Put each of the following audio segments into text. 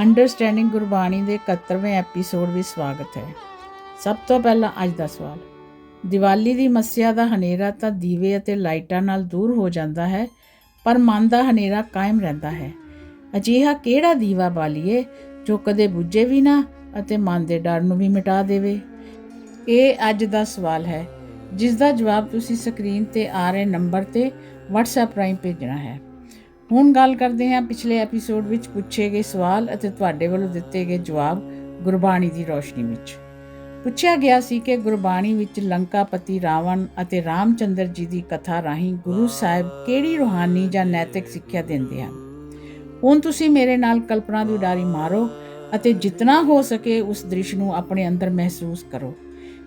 Understanding Gurbani ਦੇ 71ਵੇਂ episode ਵਿੱਚ ਸਵਾਗਤ ਹੈ। ਸਭ ਤੋਂ ਪਹਿਲਾਂ ਅੱਜ ਦਾ ਸਵਾਲ, ਦੀਵਾਲੀ ਦੀ ਮੱਸਿਆ ਦਾ ਹਨੇਰਾ ਤਾਂ ਦੀਵੇ ਅਤੇ ਲਾਈਟਾਂ ਨਾਲ ਦੂਰ ਹੋ ਜਾਂਦਾ ਹੈ, ਪਰ ਮਨ ਦਾ ਹਨੇਰਾ ਕਾਇਮ ਰਹਿੰਦਾ ਹੈ। ਅਜਿਹਾ ਕਿਹੜਾ ਦੀਵਾ ਬਾਲੀਏ ਜੋ ਕਦੇ ਬੁੱਝੇ ਵੀ ਨਾ ਅਤੇ ਮਨ ਦੇ ਡਰ ਨੂੰ ਵੀ ਮਿਟਾ ਦੇਵੇ? ਇਹ ਅੱਜ ਦਾ ਸਵਾਲ ਹੈ ਜਿਸ ਦਾ ਜਵਾਬ ਤੁਸੀਂ ਸਕਰੀਨ ਤੇ ਆ ਰਹੇ ਨੰਬਰ ਤੇ WhatsApp ਰਾਹੀਂ ਭੇਜਣਾ ਹੈ। ਹੁਣ ਗੱਲ ਕਰਦੇ ਹਾਂ ਪਿਛਲੇ ਐਪੀਸੋਡ ਵਿੱਚ ਪੁੱਛੇ ਗਏ ਸਵਾਲ ਅਤੇ ਤੁਹਾਡੇ ਵੱਲੋਂ ਦਿੱਤੇ ਗਏ ਜਵਾਬ ਗੁਰਬਾਣੀ ਦੀ ਰੋਸ਼ਨੀ ਵਿੱਚ। ਪੁੱਛਿਆ ਗਿਆ ਸੀ ਕਿ ਗੁਰਬਾਣੀ ਵਿੱਚ ਲੰਕਾਪਤੀ ਰਾਵਣ ਅਤੇ ਰਾਮਚੰਦਰ ਜੀ ਦੀ ਕਥਾ ਰਾਹੀਂ ਗੁਰੂ ਸਾਹਿਬ ਕਿਹੜੀ ਰੂਹਾਨੀ ਜਾਂ ਨੈਤਿਕ ਸਿੱਖਿਆ ਦਿੰਦੇ ਹਨ? ਹੁਣ ਤੁਸੀਂ ਮੇਰੇ ਨਾਲ ਕਲਪਨਾ ਦੀ ਉਡਾਰੀ ਮਾਰੋ ਅਤੇ ਜਿੰਨਾ ਹੋ ਸਕੇ ਉਸ ਦ੍ਰਿਸ਼ ਨੂੰ ਆਪਣੇ ਅੰਦਰ ਮਹਿਸੂਸ ਕਰੋ।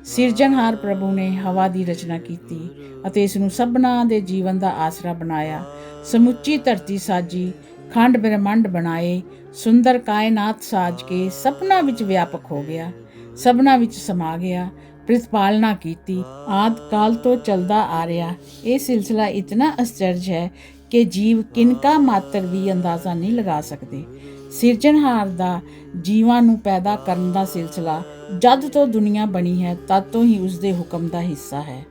ਸਿਰਜਣਹਾਰ ਪ੍ਰਭੂ ਨੇ ਹਵਾ ਦੀ ਰਚਨਾ ਕੀਤੀ ਅਤੇ ਇਸ ਨੂੰ ਸਭਨਾ ਦੇ ਜੀਵਨ ਦਾ ਆਸਰਾ ਬਣਾਇਆ। ਸਮੁੱਚੀ ਧਰਤੀ ਸਾਜੀ, ਖੰਡ ਬ੍ਰਹਿਮੰਡ ਬਣਾਏ, ਸੁੰਦਰ ਕਾਇਨਾਤ ਸਾਜ ਕੇ ਸਭਨਾ ਵਿੱਚ ਵਿਆਪਕ ਹੋ ਗਿਆ। ਸਭਨਾ ਵਿੱਚ ਸਮਾ ਗਿਆ, ਪ੍ਰਤਪਾਲਨਾ ਕੀਤੀ, ਆਦ ਕਾਲ ਤੋਂ ਚੱਲਦਾ ਆ ਰਿਹਾ। ਇਹ ਸਿਲਸਿਲਾ ਇਤਨਾ ਅਚਰਜ ਹੈ ਕਿ ਜੀਵ ਕਿਨਕਾ ਮਾਤਰ ਵੀ ਅੰਦਾਜ਼ਾ ਨਹੀਂ ਲਗਾ ਸਕਦੇ। ਸਿਰਜਣਹਾਰ ਦਾ ਜੀਵਾਂ ਨੂੰ ਪੈਦਾ ਕਰਨ ਦਾ ਸਿਲਸਿਲਾ ਜਦ ਤੋਂ ਦੁਨੀਆ ਬਣੀ ਹੈ, ਤਦ ਤੋਂ ਹੀ ਉਸ ਦੇ ਹੁਕਮ ਦਾ ਹਿੱਸਾ ਹੈ।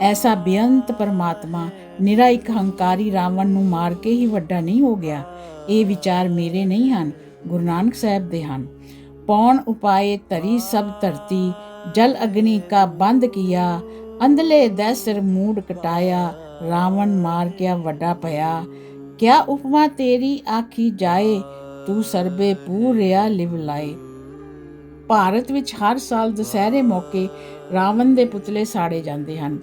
ਐਸਾ ਬੇਅੰਤ ਪਰਮਾਤਮਾ ਨਿਰਾ ਇੱਕ ਹੰਕਾਰੀ ਰਾਵਣ ਨੂੰ ਮਾਰ ਕੇ ਹੀ ਵੱਡਾ ਨਹੀਂ ਹੋ ਗਿਆ। ਇਹ ਵਿਚਾਰ ਮੇਰੇ ਨਹੀਂ ਹਨ, ਗੁਰੂ ਨਾਨਕ ਸਾਹਿਬ ਦੇ ਹਨ। ਪੌਣ ਉਪਾਏ ਧਰੀ ਸਭ ਧਰਤੀ, ਜਲ ਅਗਨੀ ਕਾ ਬੰਦ ਕੀਆ, ਅੰਧਲੇ ਦੈਸਰ ਮੂਡ ਕਟਾਇਆ, ਰਾਵਣ ਮਾਰ ਕੇ ਵੱਡਾ ਭਇਆ। ਕਿਆ ਉਪਮਾ ਤੇਰੀ ਆਖੀ ਜਾਏ, ਤੂੰ ਸਰਬੇ ਪੂਰਿਆ ਲਿਵ ਲਾਏ। ਭਾਰਤ ਵਿੱਚ ਹਰ ਸਾਲ ਦੁਸਹਿਰੇ ਮੌਕੇ ਰਾਵਣ ਦੇ ਪੁਤਲੇ ਸਾੜੇ ਜਾਂਦੇ ਹਨ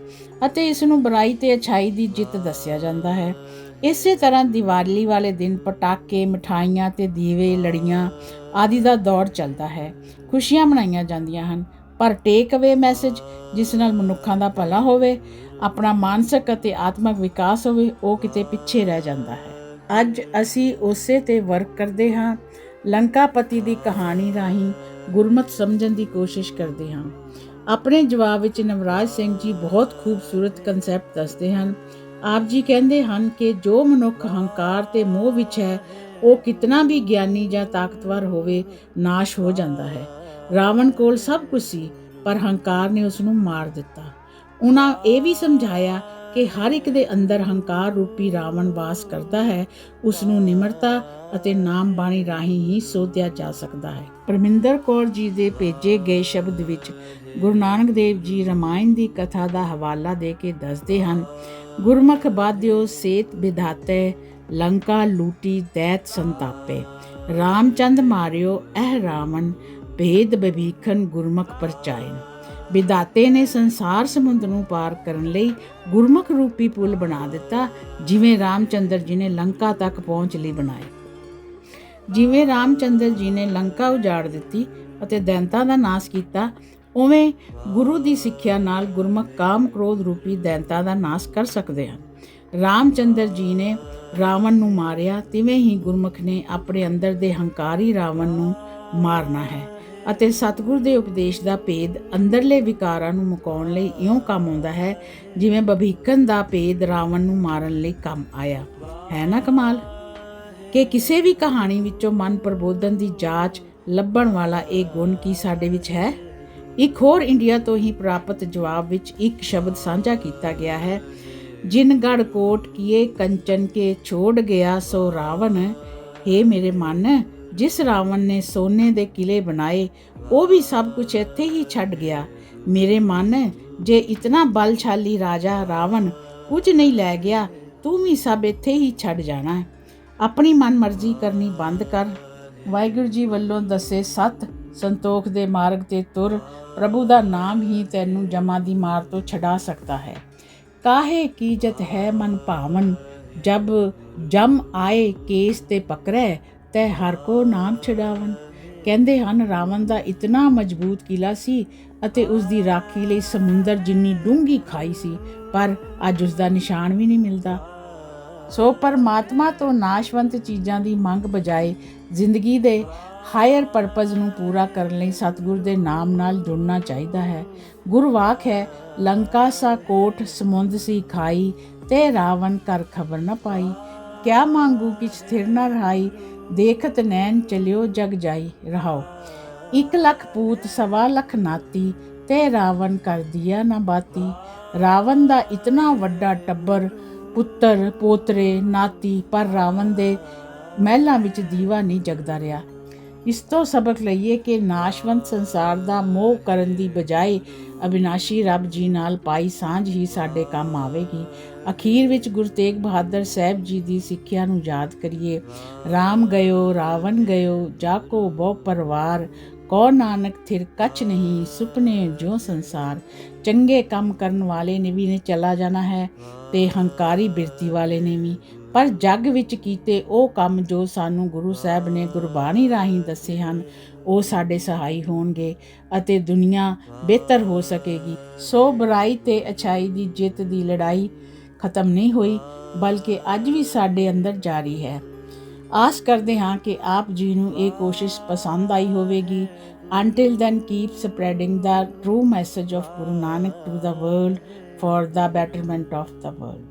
ਅਤੇ ਇਸ ਨੂੰ ਬੁਰਾਈ ਤੇ ਅਛਾਈ ਦੀ ਜਿੱਤ ਦੱਸਿਆ ਜਾਂਦਾ ਹੈ। ਇਸੇ ਤਰ੍ਹਾਂ ਦੀਵਾਲੀ ਵਾਲੇ ਦਿਨ ਪਟਾਕੇ, ਮਠਾਈਆਂ ਤੇ ਦੀਵੇ, ਲੜੀਆਂ ਆਦਿ ਦਾ ਦੌਰ ਚੱਲਦਾ ਹੈ। ਖੁਸ਼ੀਆਂ ਮਨਾਈਆਂ ਜਾਂਦੀਆਂ ਹਨ। ਪਰ ਟੇਕ ਅਵੇ ਮੈਸੇਜ ਜਿਸ ਨਾਲ ਮਨੁੱਖਾਂ ਦਾ ਭਲਾ ਹੋਵੇ, ਆਪਣਾ ਮਾਨਸਿਕ ਅਤੇ ਆਤਮਿਕ ਵਿਕਾਸ ਹੋਵੇ, ਉਹ ਕਿਤੇ ਪਿੱਛੇ ਰਹਿ ਜਾਂਦਾ ਹੈ। ਅੱਜ ਅਸੀਂ ਉਸੇ ਤੇ ਵਰਕ ਕਰਦੇ ਹਾਂ। ਲੰਕਾਪਤੀ ਦੀ ਕਹਾਣੀ ਰਾਹੀਂ ਗੁਰਮਤ ਸਮਝਣ ਦੀ ਕੋਸ਼ਿਸ਼ ਕਰਦੇ ਹਾਂ। ਆਪਣੇ ਜਵਾਬ ਵਿੱਚ ਨਵਰਾਜ ਸਿੰਘ ਜੀ ਬਹੁਤ ਖੂਬਸੂਰਤ ਕਨਸੈਪਟ ਦੱਸਦੇ ਹਨ। ਆਪ ਜੀ ਕਹਿੰਦੇ ਹਨ ਕਿ ਜੋ ਮਨੁੱਖ ਹੰਕਾਰ ਤੇ ਮੋਹ ਵਿੱਚ ਹੈ, ਉਹ ਕਿਤਨਾ ਵੀ ਗਿਆਨੀ ਜਾਂ ਤਾਕਤਵਰ ਹੋਵੇ, ਨਾਸ਼ ਹੋ ਜਾਂਦਾ ਹੈ। ਰਾਵਣ ਕੋਲ ਸਭ ਕੁਝ ਸੀ, ਪਰ ਹੰਕਾਰ ਨੇ ਉਸ ਨੂੰ ਮਾਰ ਦਿੱਤਾ। ਉਹਨਾਂ ਇਹ ਵੀ ਸਮਝਾਇਆ ਕਿ ਹਰ ਇੱਕ ਦੇ ਅੰਦਰ ਹੰਕਾਰ ਰੂਪੀ ਰਾਵਣ ਵਾਸ ਕਰਦਾ ਹੈ ਉਸ ਨੂੰ ਨਿਮਰਤਾ ਅਤੇ ਨਾਮ ਬਾਣੀ ਰਾਹੀਂ ਹੀ ਸੋਧਿਆ ਜਾ ਸਕਦਾ ਹੈ। ਪਰਮਿੰਦਰ ਕੌਰ ਜੀ ਦੇ ਭੇਜੇ ਗਏ ਸ਼ਬਦ ਵਿੱਚ ਗੁਰੂ ਨਾਨਕ ਦੇਵ ਜੀ ਰਮਾਇਣ ਦੀ ਕਥਾ ਦਾ ਹਵਾਲਾ ਦੇ ਕੇ ਦੱਸਦੇ ਹਨ, ਗੁਰਮੁਖ ਬਾਧਿਓ ਸੇਤ ਵਿਧਾਤੇ, ਲੰਕਾ ਲੂਟੀ ਦੈਤ ਸੰਤਾਪੇ। ਰਾਮਚੰਦ ਮਾਰਿਓ ਇਹ ਰਾਵਣ, ਭੇਦ ਬਭੀਖਨ ਗੁਰਮੁਖ ਪਰਚਾਇਨ। ਵਿਦਾਤੇ ਨੇ ਸੰਸਾਰ ਸਮੁੰਦਰ ਨੂੰ ਪਾਰ ਕਰਨ ਲਈ ਗੁਰਮੁਖ ਰੂਪੀ ਪੁਲ ਬਣਾ ਦਿੱਤਾ, ਜਿਵੇਂ ਰਾਮਚੰਦਰ ਜੀ ਨੇ ਲੰਕਾ ਤੱਕ ਪਹੁੰਚ ਲਈ ਬਣਾਏ। ਜਿਵੇਂ ਰਾਮਚੰਦਰ ਜੀ ਨੇ ਲੰਕਾ ਉਜਾੜ ਦਿੱਤੀ ਅਤੇ ਦੈਂਤਾਂ ਦਾ ਨਾਸ਼ ਕੀਤਾ, ਉਵੇਂ ਗੁਰੂ ਦੀ ਸਿੱਖਿਆ ਨਾਲ ਗੁਰਮੁਖ ਕਾਮ ਕ੍ਰੋਧ ਰੂਪੀ ਦੈਂਤਾਂ ਦਾ ਨਾਸ਼ ਕਰ ਸਕਦੇ ਹਨ। ਰਾਮਚੰਦਰ ਜੀ ਨੇ ਰਾਵਣ ਨੂੰ ਮਾਰਿਆ, ਤਿਵੇਂ ਹੀ ਗੁਰਮੁਖ ਨੇ ਆਪਣੇ ਅੰਦਰ ਦੇ ਹੰਕਾਰੀ ਰਾਵਣ ਨੂੰ ਮਾਰਨਾ ਹੈ। ਅਤੇ ਸਤਿਗੁਰ ਦੇ ਉਪਦੇਸ਼ ਦਾ ਭੇਦ ਅੰਦਰਲੇ ਵਿਕਾਰਾਂ ਨੂੰ ਮੁਕਾਉਣ ਲਈ ਇਉਂ ਕੰਮ ਆਉਂਦਾ ਹੈ, ਜਿਵੇਂ ਬਭੀਖਨ ਦਾ ਭੇਦ ਰਾਵਣ ਨੂੰ ਮਾਰਨ ਲਈ ਕੰਮ ਆਇਆ। ਹੈ ਨਾ ਕਮਾਲ? ਕਿ ਕਿਸੇ ਵੀ ਕਹਾਣੀ ਵਿੱਚੋਂ ਮਨ ਪ੍ਰਬੋਧਨ ਦੀ ਜਾਂਚ ਲੱਭਣ ਵਾਲਾ ਇਹ ਗੁਣ ਕੀ ਸਾਡੇ ਵਿੱਚ ਹੈ? ਇੱਕ ਹੋਰ ਇੰਡੀਆ ਤੋਂ ਹੀ ਪ੍ਰਾਪਤ ਜਵਾਬ ਵਿੱਚ ਇੱਕ ਸ਼ਬਦ ਸਾਂਝਾ ਕੀਤਾ ਗਿਆ ਹੈ, ਜਿਨ ਗੜ ਕੋਟ ਕੀਏ ਕੰਚਨ ਕੇ ਛੋੜ ਗਿਆ ਸੋ ਰਾਵਣ हे ਮੇਰੇ ਮਨ ਜਿਸ ਰਾਵਣ ਨੇ ਸੋਨੇ ਦੇ ਕਿਲੇ ਬਣਾਏ, ਉਹ ਵੀ ਸਭ ਕੁਝ ਇੱਥੇ ਹੀ ਛੱਡ ਗਿਆ। ਮੇਰੇ ਮਨ, ਜੇ ਇਤਨਾ ਬਲਸ਼ਾਲੀ ਰਾਜਾ ਰਾਵਣ ਕੁਝ ਨਹੀਂ ਲੈ ਗਿਆ, ਤੂੰ ਵੀ ਸਭ ਇੱਥੇ ਹੀ ਛੱਡ ਜਾਣਾ। ਹੈ ਆਪਣੀ ਮਨ ਮਰਜ਼ੀ ਕਰਨੀ ਬੰਦ ਕਰ। ਵਾਹਿਗੁਰੂ ਜੀ ਵੱਲੋਂ ਦੱਸੇ ਸਤ ਸੰਤੋਖ ਦੇ ਮਾਰਗ ਤੇ ਤੁਰ ਪ੍ਰਭੂ ਦਾ ਨਾਮ ਹੀ ਤੈਨੂੰ ਜਮਾ ਦੀ ਮਾਰ ਤੋਂ ਛਡਾ ਸਕਦਾ ਹੈ। ਕਾਹੇ ਕੀਜਤ ਹੈ ਮਨ ਭਾਵਨ, ਜਬ ਜਮ ਆਏ ਕੇਸ ਤੇ ਪਕੜੈ ਤੈ ਹਰ ਕੋ ਨਾਮ ਛਡਾਵਨ। ਕਹਿੰਦੇ ਹਨ, ਰਾਵਣ ਦਾ ਇਤਨਾ ਮਜ਼ਬੂਤ ਕਿਲਾ ਸੀ ਅਤੇ ਉਸ ਦੀ ਰਾਖੀ ਲਈ ਸਮੁੰਦਰ ਜਿੰਨੀ ਡੂੰਗੀ ਖਾਈ ਸੀ, ਪਰ ਅੱਜ ਉਸ ਦਾ ਨਿਸ਼ਾਨ ਵੀ ਨਹੀਂ ਮਿਲਦਾ। ਸੋ ਪਰਮਾਤਮਾ ਤੋਂ ਨਾਸ਼ਵੰਤ ਚੀਜ਼ਾਂ ਦੀ ਮੰਗ ਬਜਾਏ ਜ਼ਿੰਦਗੀ ਦੇ ਹਾਇਰ ਪਰਪਸ ਨੂੰ ਪੂਰਾ ਕਰਨ ਲਈ ਸਤਿਗੁਰ ਦੇ ਨਾਮ ਨਾਲ ਜੁੜਨਾ ਚਾਹੀਦਾ ਹੈ। ਗੁਰਵਾਕ ਹੈ, ਲੰਕਾ ਸਾ ਕੋਟ ਸਮੁੰਦ ਸੀ ਖਾਈ, ਤੇ ਰਾਵਣ ਕਰ ਖਬਰ ਨਾ ਪਾਈ। ਕਿਆ ਮੰਗੂ ਕਿਛ ਥਿਰ ਨਾ ਰਹਾਈ ਦੇਖਤ ਨੈਣ ਚਲਿਓ ਜਗ ਜਾਈ ਰਹਾਓ। ਇੱਕ ਲੱਖ ਪੂਤ ਸਵਾ ਲੱਖ ਨਾਤੀ, ਤੇ ਰਾਵਣ ਕਰ ਦਿਆ ਨਾ ਬਾਤੀ। ਰਾਵਣ ਦਾ ਇਤਨਾ ਵੱਡਾ ਟੱਬਰ, ਪੁੱਤਰ, ਪੋਤਰੇ, ਨਾਤੀ, ਪਰ ਰਾਵਣ ਦੇ ਮਹਿਲਾਂ ਵਿੱਚ ਦੀਵਾ ਨਹੀਂ ਜਗਦਾ ਰਿਹਾ। ਇਸ ਤੋਂ ਸਬਕ ਲਈਏ ਕਿ ਨਾਸ਼ਵੰਤ ਸੰਸਾਰ ਦਾ ਮੋਹ ਕਰਨ ਦੀ ਬਜਾਏ ਅਬਿਨਾਸ਼ੀ ਰੱਬ ਜੀ ਨਾਲ ਪਾਈ ਸਾਂਝ ਹੀ ਸਾਡੇ ਕੰਮ ਆਵੇਗੀ। ਅਖੀਰ ਵਿੱਚ ਗੁਰੂ ਤੇਗ ਬਹਾਦਰ ਸਾਹਿਬ ਜੀ ਦੀ ਸਿੱਖਿਆ ਨੂੰ ਯਾਦ ਕਰੀਏ। RAM ਗਇਓ, ਰਾਵਣ ਗਇਓ, ਜਾਕੋ ਬਹੁ ਪਰਵਾਰ ਕੋ ਨਾਨਕ ਥਿਰ ਕਛ ਨਹੀਂ, ਸੁਪਨੇ ਜੋ ਸੰਸਾਰ। ਚੰਗੇ ਕੰਮ ਕਰਨ ਵਾਲੇ ਨੇ ਵੀ ਨੇ ਚਲਾ ਜਾਣਾ ਹੈ ਤੇ ਹੰਕਾਰੀ ਬਿਰਤੀ ਵਾਲੇ ਨੇ ਵੀ। ਪਰ ਜੱਗ ਵਿੱਚ ਕੀਤੇ ਉਹ ਕੰਮ ਜੋ ਸਾਨੂੰ ਗੁਰੂ ਸਾਹਿਬ ਨੇ ਗੁਰਬਾਣੀ ਰਾਹੀਂ ਦੱਸੇ ਹਨ, ਉਹ ਸਾਡੇ ਸਹਾਈ ਹੋਣਗੇ ਅਤੇ ਦੁਨੀਆ ਬਿਹਤਰ ਹੋ ਸਕੇਗੀ। ਸੋ ਬੁਰਾਈ ਤੇ ਅਛਾਈ ਦੀ ਜਿੱਤ ਦੀ ਲੜਾਈ ਖਤਮ ਨਹੀਂ ਹੋਈ ਬਲਕਿ ਅੱਜ ਵੀ ਸਾਡੇ ਅੰਦਰ ਜਾਰੀ ਹੈ ਆਸ ਕਰਦੇ ਹਾਂ ਕਿ ਆਪ ਜੀ ਨੂੰ ਇਹ ਕੋਸ਼ਿਸ਼ ਪਸੰਦ ਆਈ ਹੋਵੇਗੀ until then keep spreading the true message of guru nanak to the world for the betterment of the world